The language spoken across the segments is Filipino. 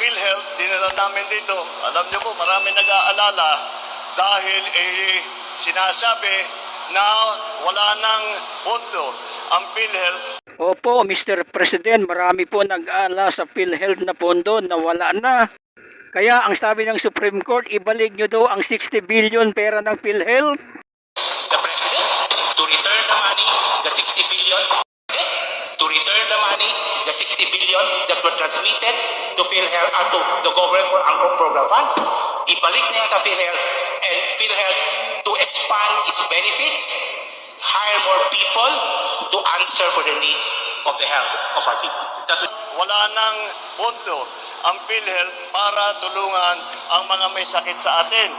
PhilHealth, dinala namin dito. Alam niyo po, marami nag-aalala dahil eh, sinasabi na wala nang pondo ang PhilHealth Opo, Mr. President, marami po nag-ala sa PhilHealth na pondo na wala na. Kaya ang sabi ng Supreme Court, ibalik nyo daw ang 60 billion pera ng PhilHealth. the president to return the money, the 60 billion, to return the money, the 60 billion that were transmitted to PhilHealth, uh, to the government for ANCOM program funds, ibalik niya sa PhilHealth and PhilHealth to expand its benefits, hire more people to answer for the needs of the health of our people. That wala nang pondo ang PhilHealth para tulungan ang mga may sakit sa atin.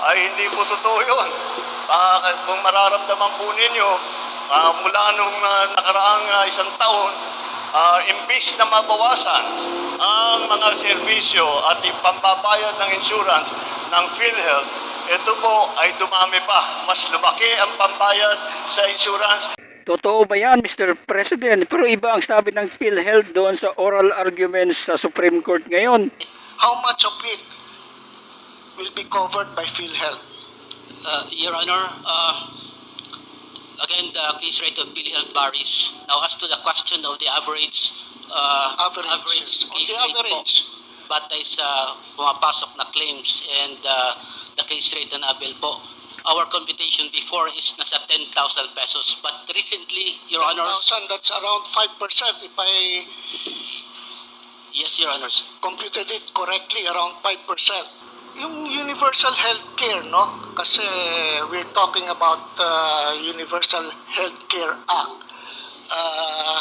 Ay hindi po totoo yun. Ah, kung mararamdaman po ninyo, ah, mula nung ah, nakaraang ah, isang taon, ah, imbis na mabawasan ang mga serbisyo at ipambabayad ng insurance ng PhilHealth, ito po ay dumami pa. Mas lumaki ang pambayad sa insurance Totoo ba yan, Mr. President? Pero iba ang sabi ng PhilHealth doon sa oral arguments sa Supreme Court ngayon. How much of it will be covered by PhilHealth? Uh, Your Honor, uh, again, the case rate of PhilHealth varies. Now, as to the question of the average, uh, Average. On case rate average. po, batay sa pumapasok na claims and uh, the case rate na bill po, our computation before is nasa 10,000 pesos. But recently, Your Honor, 10,000, that's around 5% if I yes, Your Honors, computed it correctly, around 5%. Yung universal health care, no? Kasi we're talking about uh, Universal Health Care Act. Uh,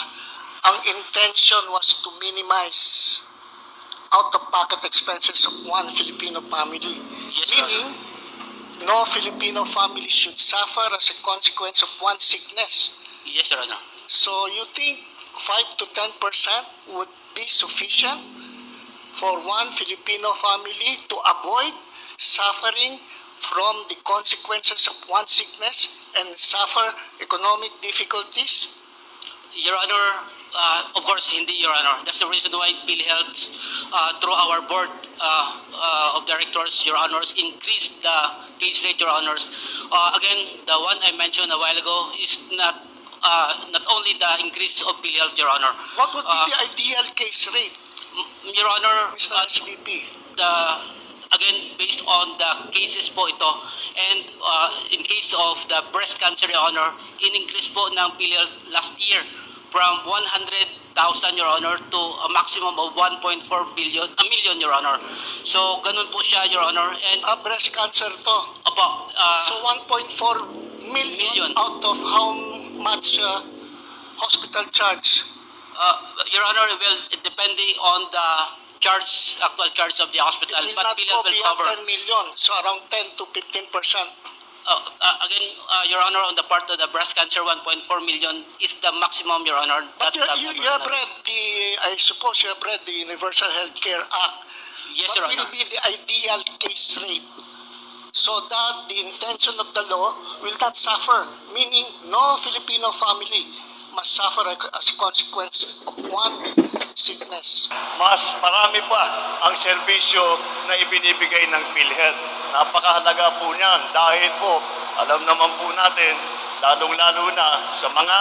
ang intention was to minimize out-of-pocket expenses of one Filipino family. Yes. Meaning, no Filipino family should suffer as a consequence of one sickness. yes, Your Honor. So you think 5 to 10% would be sufficient for one Filipino family to avoid suffering from the consequences of one sickness and suffer economic difficulties? Your Honor, uh, of course, hindi, Your Honor. That's the reason why PhilHealth, uh, through our board uh, uh, of directors, Your Honors, increased the case rate, Your Honors. Uh, again, the one I mentioned a while ago is not uh, not only the increase of PhilHealth, Your Honor. What would be Uh, the ideal case rate, Your Honor, Mr. uh, SVP? the again based on the cases po ito and uh, in case of the breast cancer your honor in-increase po ng PhilHealth last year from 100,000 your honor to a maximum of 1.4 billion a million your honor so ganun po siya your honor and Ah, breast cancer to. opo uh, So 1.4 million, Million. out of how much uh, hospital charge? Uh, your honor will depending on the charge actual charge of the hospital It will but not PhilHealth will beyond cover 10 million, so around 10 to 15 percent. Uh, uh, again, uh, Your Honor, on the part of the breast cancer, 1.4 million is the maximum, Your Honor. But that you, you, you have read the, I suppose you have read the Universal Health Care Act. Yes, Your What will Honor. be the ideal case rate? So that the intention of the law will not suffer, meaning no Filipino family must suffer as consequence of one sickness. mas marami pa ang serbisyo na ibinibigay ng PhilHealth. Napakahalaga po niyan dahil po alam naman po natin lalong-lalo na sa mga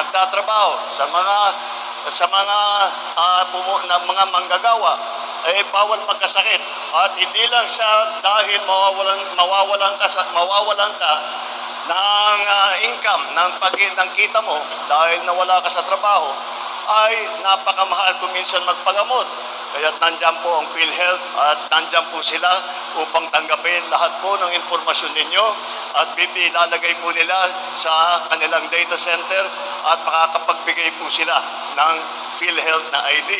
nagtatrabaho, sa mga sa mga ah, pumu- na mga manggagawa eh bawal magkasakit at hindi lang sa dahil mawawalan mawawalan ka sa, mawawalan ka ng ah, income ng pag kita mo dahil nawala ka sa trabaho ay napakamahal kung minsan magpagamot. Kaya nandyan po ang PhilHealth at nandyan po sila upang tanggapin lahat po ng informasyon ninyo at ilalagay po nila sa kanilang data center at makakapagbigay po sila ng PhilHealth na ID.